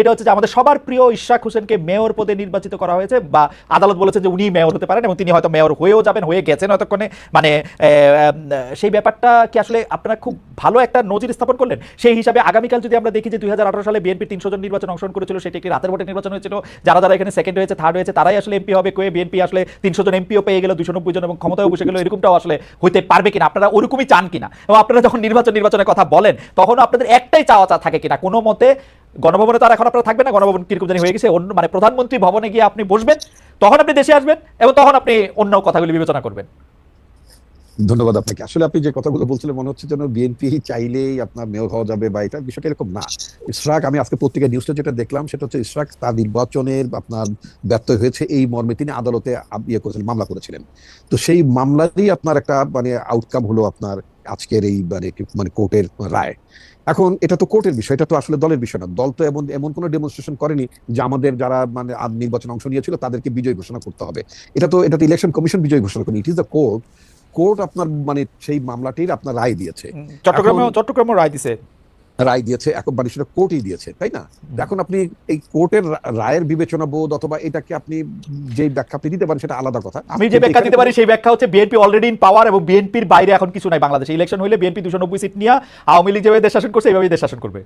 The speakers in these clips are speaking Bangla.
এটা হচ্ছে যে আমাদের সবার প্রিয় ইশরাক হোসেনকে মেয়র পদে নির্বাচিত করা হয়েছে, বা আদালত বলেছে যে উনি মেয়র হতে পারেন এবং তিনি হয়তো মেয়র হয়েও যাবেন, হয়ে গেছেন এতক্ষণে। মানে সেই ব্যাপারটা কি আসলে আপনারা খুব ভালো একটা নজির স্থাপন করলেন? সেই হিসাবে আগামীকাল যদি আমরা দেখি যে দুই হাজার আঠারো সালে বিএনপি তিনশো জন নির্বাচন অংশগ্রহণ করেছিল, সেটি একটি রাতের ভোটে নির্বাচন হয়েছিল? যারা যারা এখানে সেকেন্ড হয়েছে থার্ড হয়েছে, তারাই আসলে এমপি হবে? কয়ে বিএনপি আসলে তিনশো জন এমপিও পেয়ে গেল দুশো নব্বই জন এবং ক্ষমতায় বসে গেল, এরকমটাও আসলে হইতে পারবে কিনা? আপনারা ওরকমই চান কিনা? এবং আপনারা যখন নির্বাচন নির্বাচনের কথা বলেন, তখন আপনাদের একটাই চাওয়া চা থাকে কিনা? কোনো মতে গণভবনে তো আর এখন আপনারা থাকবেন না, গণভবন কীরকম জানি হয়ে গেছে। অন্য মানে প্রধানমন্ত্রী ভবনে গিয়ে আপনি বসবেন, তখন আপনি দেশে আসবেন এবং তখন আপনি অন্য কথাগুলি বিবেচনা করবেন। ধন্যবাদ আপনাকে। আসলে আপনি যে কথাগুলো বলছিলেন, মনে হচ্ছে যেন বিএনপি চাইলেই আপনার মেয়র হওয়া যাবে বা এটা বিষয়টা এরকম না। ইসরাক আমি আজকে পত্রিকা নিউজটা যেটা দেখলাম, সেটা হচ্ছে ইসরাক তার নির্বাচনের আপনার ব্যর্থ হয়েছে এই মর্মে তিনি আদালতে ইয়ে করেছিলেন, মামলা করেছিলেন। তো সেই মামলারই আপনার একটা মানে আউটকাম হলো আপনার আজকের এই মানে মানে কোর্টের রায়। এখন এটা তো কোর্টের বিষয় এটা তো আসলে দলের বিষয় না। দল তো এমন এমন কোনো ডেমনস্ট্রেশন করেনি যে আমাদের যারা মানে নির্বাচন অংশ নিয়েছিল তাদেরকে বিজয় ঘোষণা করতে হবে। এটা তো এটা তো ইলেকশন কমিশন বিজয় ঘোষণা করেনি। It is the court court আপনার মানে সেই মামলাটির আপনার রায় দিয়েছে। চট্টগ্রামে চট্টগ্রামও রায় দিছে। রায় দিয়েছে এখন মানে সেটা কোর্টই দিয়েছে তাই না? এখন আপনি এই কোর্টের রায়ের বিবেচনা বোধ অথবা এটাকে আপনি যে ব্যাখ্যা আপনি দিতে পারেন সেটা আলাদা কথা। আমি যে ব্যাখ্যা দিতে পারি সেই ব্যাখ্যা হচ্ছে বিএনপি অলরেডি ইন পাওয়ার এবং বিএনপির বাইরে এখন কিছু নাই বাংলাদেশে। ইলেকশন হইলে বিএনপি দুশো নব্বই সিট নিয়ে আওয়ামী লীগ যেভাবে দেশ শাসন করছে এইভাবেই দেশ শাসন করবে।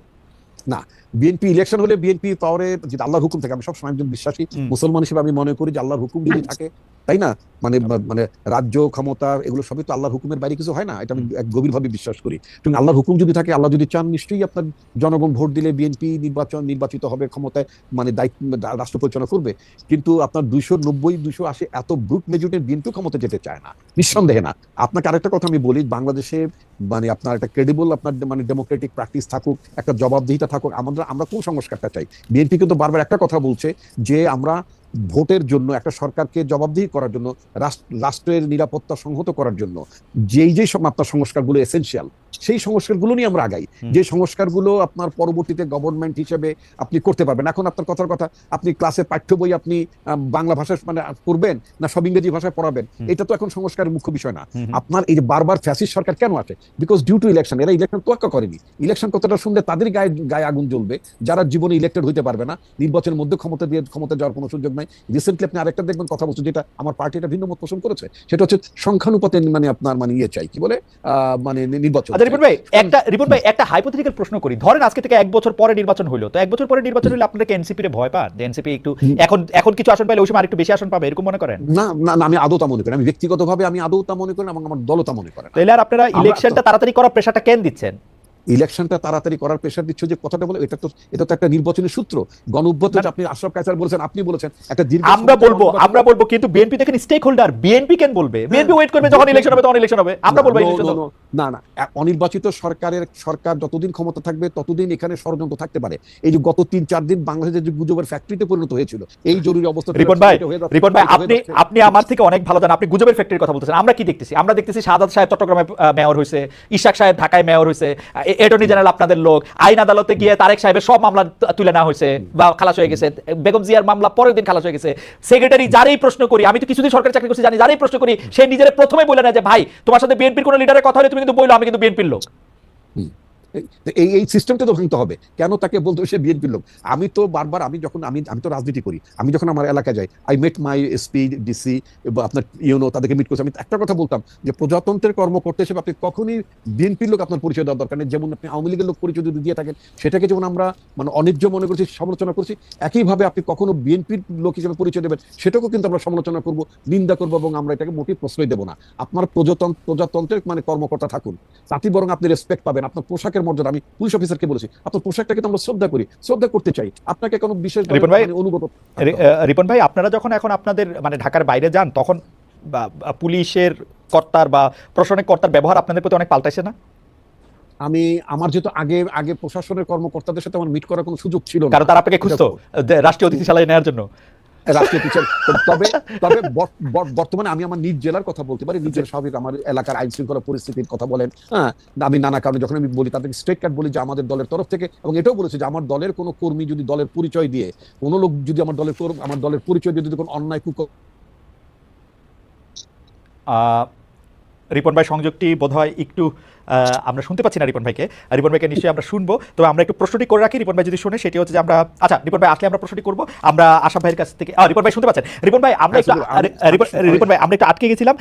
না বিএনপি ইলেকশন হলে বিএনপি পাওয়ারে যদি আল্লাহর হুকুম থাকে আমি সবসময় একজন বিশ্বাসী মুসলমান হিসেবে আমি মনে করি যে আল্লাহর হুকুম যদি থাকে তাই না? মানে মানে রাজ্য ক্ষমতা এগুলো সবই তো আল্লাহর হুকুমের বাইরে কিছু হয় না এটা আমি এক গভীরভাবে বিশ্বাস করি। এবং আল্লাহর হুকুম যদি থাকে আল্লাহ যদি চান নিশ্চয়ই আপনার জনগণ ভোট দিলে বিএনপি নির্বাচন নির্বাচিত হবে ক্ষমতায় মানে দায়িত্ব রাষ্ট্র পরিচালনা করবে। কিন্তু আপনার দুইশো নব্বই দুইশো আশি এত ব্রুট মেজরিটির বিএনপি ক্ষমতা যেতে চায় না নিঃসন্দেহে না। আপনাকে আরেকটা কথা আমি বলি বাংলাদেশে মানে আপনার একটা ক্রেডিবল আপনার মানে ডেমোক্রেটিক প্র্যাকটিস থাকুক, একটা জবাবদিহিতা থাকুক আমাদের আমরা কোন সংস্কারটা চাই? বিএনপি কিন্তু বারবার একটা কথা বলছে যে আমরা ভোটের জন্য, একটা সরকারকে জবাবদিহি করার জন্য রাষ্ট্রের নিরাপত্তা সংহত করার জন্য, যেই যেই সব আপনার সংস্কারগুলো এসেনশিয়াল সেই সংস্কারগুলো নিয়ে আমরা আগাই। যে সংস্কারগুলো আপনার পরবর্তীতে গভর্নমেন্ট হিসেবে আপনি করতে পারবেন। এখন আপনার কথার কথা আপনি ক্লাসে পাঠ্য বই আপনি বাংলা ভাষায় মানে করবেন না সব ইংরেজি ভাষায় পড়াবেন? এটা তো এখন সংস্কারের মুখ্য বিষয় না। আপনার এই যে বারবার ফ্যাসিস্ট সরকার কেন আছে বিকজ ডিউ টু ইলেকশন এরা ইলেকশন তোয়াক্কা করেনি। ইলেকশন কথাটা শুনলে তাদের গায়ে গায়ে আগুন জ্বলবে? যারা জীবনে ইলেক্টেড হইতে পারবে না নির্বাচনের মধ্যে ক্ষমতা দিয়ে ক্ষমতা যাওয়ার কোনো সুযোগ নাই। রিসেন্টলি আপনি আরেকটা দেখবেন কথা বলছেন যেটা আমার পার্টি এটা ভিন্ন মত পোষণ করেছে। সেটা হচ্ছে সংখ্যানুপাতে মানে আপনার মানে ইয়ে চাই কি বলে? আহ, মানে নির্বাচন। আচ্ছা রিপন ভাই একটা রিপোর্ট ভাই একটা হাইপোথেটিক্যাল প্রশ্ন করি। ধরেন আজকে থেকে এক বছর পরে নির্বাচন হলো তো এক বছর পরে নির্বাচন হলে আপনারা কি এনসিপি রে ভয় পান? এনসিপি একটু এখন এখন কিছু আসন পাইলে ওই সময় আরেকটু বেশি আসন পাবে এরকম মনে করেন? না না আমি আদৌ তা মনে করি। আমি ব্যক্তিগতভাবে আমি আদৌ তা মনে করি এবং আমার দলতা মনে করে তাহলে আর আপনারা ইলেকশনটা তাড়াতাড়ি করার প্রেশারটা কেন দিচ্ছেন? ইলেকশনটা তাড়াতাড়ি করার প্রেশার দিচ্ছ যে কথাটা বলে এটা তো এটা তো একটা নির্বাচনী সূত্র। গণঅভ্যুত্থান আপনি আশরাফ কায়সার বলেছেন আপনি বলেছেন একটা দীর্ঘ আমরা বলব আমরা বলব কিন্তু বিএনপি দেখেন স্টেক হোল্ডার বিএনপি কেন বলবে? বিএনপি ওয়েট করবে যখন ইলেকশন হবে তখন ইলেকশন হবে। আমরা বলব না না অনির্বাচিত সরকারের সরকার যতদিন ক্ষমতা থাকবে ততদিন এখানে ষড়যন্ত্র থাকতে পারে। এই যে গত তিন চার দিন বাংলাদেশের যে গুজবের ফ্যাক্টরিতে পরিণত হয়েছিল এই জরুরি অবস্থা রিপন ভাই রিপন ভাই আপনি আপনি আমার থেকে অনেক ভালো জানেন আপনি গুজবের ফ্যাক্টরির কথা বলতেছেন। আমরা কি দেখতেছি? আমরা দেখতেছি সাদাত সাহেব চট্টগ্রামে মেয়র হয়েছে ইশাক সাহেব ঢাকায় মেয়র হয়েছে অ্যাটর্নি জেনারেল আপনাদের লোক, আইন আদালতে গিয়ে তারেক সাহেবের সব মামলা তুলে নেওয়া হয়েছে বা খালাস হয়ে গেছে। বেগম জিয়ার মামলা পরের দিন খালাস হয়ে গেছে। সেক্রেটারি যারই প্রশ্ন করি, আমি তো কিছুদিন সরকারি চাকরি করছি, জানি যারই প্রশ্ন করি, সে নিজের প্রথমে বলে না যে, ভাই, তোমার সাথে বিএনপির কোনো লিডারের কথা হলে তুমি কিন্তু বলল আমি কিন্তু বিএনপির লোক। এই এই সিস্টেমটা তো ভাঙতে হবে। কেন তাকে বলতে সে বিএনপির লোক? আমি তো বারবার, আমি যখন, আমি আমি তো রাজনীতি করি। আমি যখন আমার এলাকায় যাই I met my SP DC বা আপনার ইউনো, তাদেরকে মিট করছি। আমি একটা কথা বলতাম যে প্রজাতন্ত্রের কর্মকর্তা হিসেবে আপনি কখনই বিএনপির লোক আপনার পরিচয় দেওয়ার দরকার নেই। যেমন আপনি আওয়ামী লীগের লোক পরিচয় যদি দিয়ে থাকেন, সেটাকে যেমন আমরা মানে অনিজ্য মনে করছি, সমালোচনা করছি, একইভাবে আপনি কখনো বিএনপির লোক হিসেবে পরিচয় দেবেন, সেটাকেও কিন্তু আমরা সমালোচনা করব, নিন্দা করব এবং আমরা এটাকে মোটেই প্রশ্রয় দেবো না। আপনার প্রজাতন্ত্র, প্রজাতন্ত্রের মানে কর্মকর্তা থাকুন। তাতে বরং আপনি রেসপেক্ট পাবেন। আপনার পোশাকের মর্যাদা আমি পুলিশ অফিসারকে বলেছি আপনার পোশাকটাকে তো আমরা শ্রদ্ধা করি শ্রদ্ধা করতে চাই। আপনাকে কোনো বিশেষ রিপন ভাই, মানে অনুগত রিপন ভাই আপনারা যখন এখন আপনাদের মানে ঢাকার বাইরে যান তখন পুলিশের কর্তার বা প্রশাসনিক কর্তার ব্যবহার আপনাদের প্রতি অনেক পাল্টাইছে না? আমি আমার যেহেতু আগে আগে প্রশাসনের কর্মকর্তাদের সাথে আমার মিট করার কোনো সুযোগ ছিল না। কারণ তারা আপনাকে খুঁজতো রাষ্ট্রীয় অতিথি সালাই নেওয়ার জন্য। রাষ্ট্রীয় টিচার তবে তবে বর- বর- বর্তমানে আমি আমার নিজ জেলার কথা বলতে পারি নিজের স্বাভাবিক আমার এলাকার আইন শৃঙ্খলা পরিস্থিতির কথা বলেন। হ্যাঁ আমি নানা কারণে যখন আমি বলি, তাদেরকে স্ট্রেট কার্ড বলি যে আমাদের দলের তরফ থেকে, এবং এটাও বলেছি যে আমার দলের কোনো কর্মী যদি দলের পরিচয় দিয়ে, কোনো লোক যদি আমার দলের আমার দলের পরিচয় দিয়ে যদি কোনো অন্যায় কুক রিপন ভাই, সংযোগটি বোধহয় একটু আমরা শুনতে পাচ্ছি না রিপন ভাইকে। রিপন ভাইকে নিশ্চয়ই আমরা শুনব। তবে আমরা একটু প্রশ্নটি করে রাখি রিপন ভাই যদি শুনে সেটি হচ্ছে যে আমরা আচ্ছা রিপন ভাই আসলে আমরা প্রশ্নটি করব। আমরা আশা ভাইয়ের কাছ থেকে রিপন ভাই শুনতে পাচ্ছেন? রিপন ভাই আমরা একটু হ্যাঁ, আরে, রিপন- ভাই আমরা একটু আটকে গেছিলাম।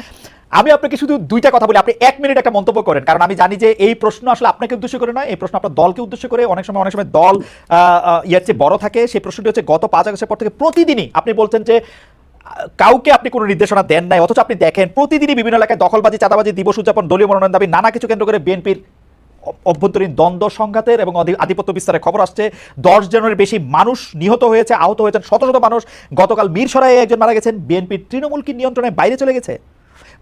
আমি আপনাকে শুধু দুইটা কথা বলি। আপনি এক মিনিট একটা মন্তব্য করেন। কারণ আমি জানি যে এই প্রশ্ন আসলে আপনাকে উদ্দেশ্য করে নয় এই প্রশ্ন আপনার দলকে উদ্দেশ্য করে। অনেক সময় অনেক সময় দল ইয়ার চেয়ে বড় থাকে। সেই প্রশ্নটি হচ্ছে গত পাঁচ আগস্টের পর থেকে প্রতিদিনই আপনি বলছেন যে কাউকে আপনি কোনো নির্দেশনা দেন নাই, অথচ আপনি দেখেন প্রতিদিনই বিভিন্ন এলাকায় দখলবাজি, চাঁদাবাজি, দিবস উদযাপন, দলীয় মনোনয়ন দাবি, নানা কিছু কেন্দ্র করে বিএনপির অভ্যন্তরীণ দ্বন্দ্ব সংঘাতের এবং আধি- আধিপত্য বিস্তারের খবর আসছে। দশ জনের বেশি মানুষ নিহত হয়েছে, আহত হয়েছেন শত শত মানুষ। গতকাল মিরসরাই একজন মারা গেছেন। বিএনপির তৃণমূল কি নিয়ন্ত্রণে বাইরে চলে গেছে।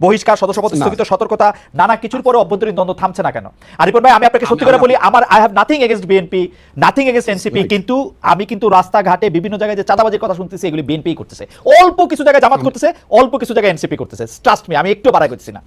বহিষ্কার সদস্যপদ। স্থগিত সতর্কতা নানা কিছুর পরে অভ্যন্তরীণ দ্বন্দ্ব থামছে না কেন? আরিফুল ভাই আমি আপনাকে সত্যি করে বলি আমার I have nothing against BNP nothing against NCP কিন্তু আমি কিন্তু রাস্তাঘাটে বিভিন্ন জায়গায় যে চাঁদাবাজির কথা শুনতেছি এগুলি বিএনপি করতেছে। অল্প কিছু জায়গায় জামাত করতেছে অল্প কিছু জায়গায় এনসিপি করতেছে। ট্রাস্ট মি আমি একটু বাড়াই করছি না।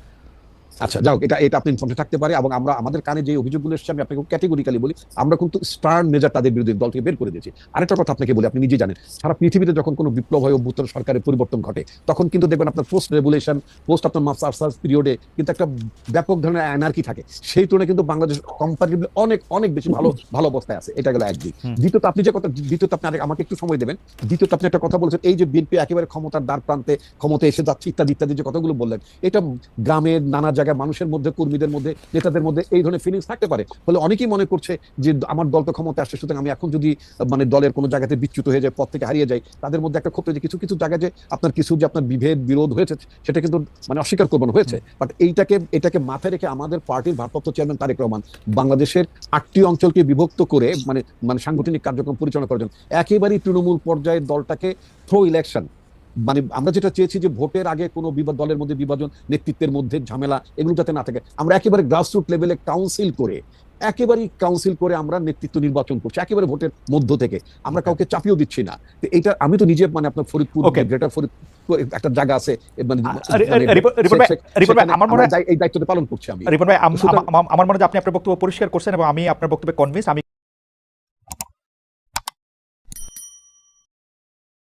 আচ্ছা যাও এটা এটা আপনি ইনফর্মে থাকতে পারে এবং আমরা আমাদের কানে যে অভিযোগগুলো এসেছে আমি আপনাকে ক্যাটেগরিক্যালি বলি আমরা কিন্তু স্টার্ন মেজার তাদের বিরুদ্ধে দল থেকে বের করে দিয়েছি। আরেকটা কথা আপনাকে বলি আপনি নিজেই জানেন সারা পৃথিবীতে যখন কোনো বিপ্লব হয় অভ্যুত্থান সরকারের পরিবর্তন ঘটে তখন কিন্তু দেখবেন আপনার পোস্ট রেগুলেশন পোস্ট আপনার মাস্টার্স পিরিয়ডে কিন্তু একটা ব্যাপক ধরনের অ্যানার্কি থাকে। সেই তুলনায় কিন্তু বাংলাদেশ কম্পারেটিভলি অনেক অনেক বেশি ভালো ভালো অবস্থায় আছে। এটা গেল একদিক দ্বিতীয়ত আপনি যে কথা দ্বিতীয়ত আপনি আমাকে একটু সময় দেবেন। দ্বিতীয়ত আপনি একটা কথা বলেছেন এই যে বিএনপি একেবারে ক্ষমতার দ্বার প্রান্তে ক্ষমতা এসে যাচ্ছে ইত্যাদি ইত্যাদি যে কথাগুলো বললেন এটা গ্রামের নানা জায়গায় মানুষের মধ্যে কর্মীদের মধ্যে নেতাদের মধ্যে এই ধরনের ফিলিংস থাকতে পারে। ফলে অনেকেই মনে করছে যে আমার দল তো ক্ষমতা আসছে সুতরাং আমি এখন যদি মানে দলের কোনো জায়গাতে বিচ্যুত হয়ে যায় পথ থেকে হারিয়ে যায় তাদের মধ্যে একটা ক্ষোভ যে কিছু কিছু জায়গায় যে আপনার কিছু যে আপনার বিভেদ বিরোধ হয়েছে সেটা কিন্তু মানে অস্বীকার করবেন হয়েছে। বাট এইটাকে এটাকে মাথায় রেখে আমাদের পার্টির ভারপ্রাপ্ত চেয়ারম্যান তারেক রহমান বাংলাদেশের আটটি অঞ্চলকে বিভক্ত করে মানে মানে সাংগঠনিক কার্যক্রম পরিচালনা করার জন্য একেবারেই তৃণমূল পর্যায়ের দলটাকে থ্রো ইলেকশন মানে আমরা যেটা চেয়েছি যে ভোটের আগে কোনো বিবাদ দলের মধ্যে বিভাজন নেতৃত্বের মধ্যে ঝামেলা এগুলো যাতে না থাকে আমরা একেবারে গ্রাসরুট লেভেলে কাউন্সিল করে একেবারেই কাউন্সিল করে আমরা নেতৃত্ব নির্বাচন করছি একেবারে ভোটের মধ্য থেকে। আমরা কাউকে চাপিয়েও দিচ্ছি না। তো এটা আমি তো নিজে মানে আপনার ফরিদপুর গ্রেটার ফরিদপুর একটা জায়গা আছে মানে সেখানে আমার মনে হয়- এই দায়িত্বটা পালন করছি আমি। রিপন ভাই আমার মনে হয় আপনি আপনার বক্তব্য পরিষ্কার করছেন এবং আমি আপনার বক্তব্যে কনভিন্স আমি